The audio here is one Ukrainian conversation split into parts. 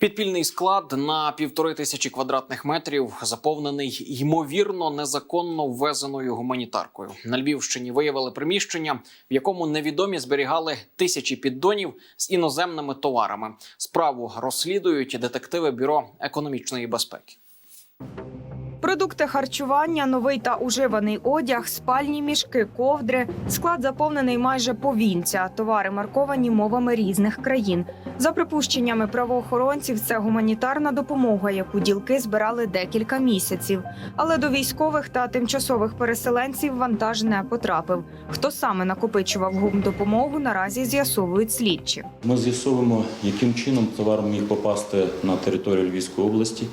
Підпільний склад на півтори тисячі квадратних метрів заповнений ймовірно незаконно ввезеною гуманітаркою. На Львівщині виявили приміщення, в якому невідомі зберігали тисячі піддонів з іноземними товарами. Справу розслідують детективи бюро економічної безпеки. Продукти харчування, новий та уживаний одяг, спальні мішки, ковдри. Склад заповнений майже повінця. Товари марковані мовами різних країн. За припущеннями правоохоронців, це гуманітарна допомога, яку ділки збирали декілька місяців. Але до військових та тимчасових переселенців вантаж не потрапив. Хто саме накопичував гумдопомогу, наразі з'ясовують слідчі. Ми з'ясовуємо, яким чином товар міг попасти на територію Львівської області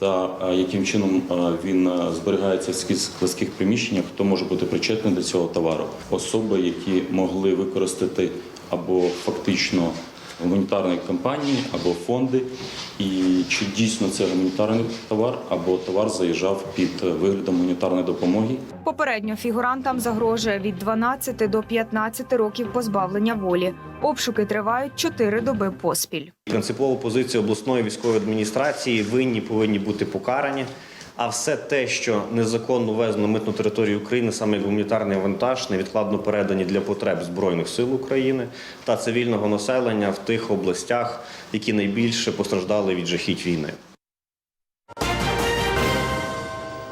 та е, яким чином е, він е, зберігається в складських приміщеннях, хто може бути причетний до цього товару. Особи, які могли використати або фактично гуманітарні компанії, або фонди, і чи дійсно це гуманітарний товар, або товар заїжджав під е, виглядом гуманітарної допомоги. Попередньо фігурантам загрожує від 12 до 15 років позбавлення волі. Обшуки тривають 4 доби поспіль. Принципова позиція обласної військової адміністрації винні повинні бути покарані. А все те, що незаконно везено митну територію України, саме гуманітарний вантаж, невідкладно передані для потреб збройних сил України та цивільного населення в тих областях, які найбільше постраждали від жахіть війни.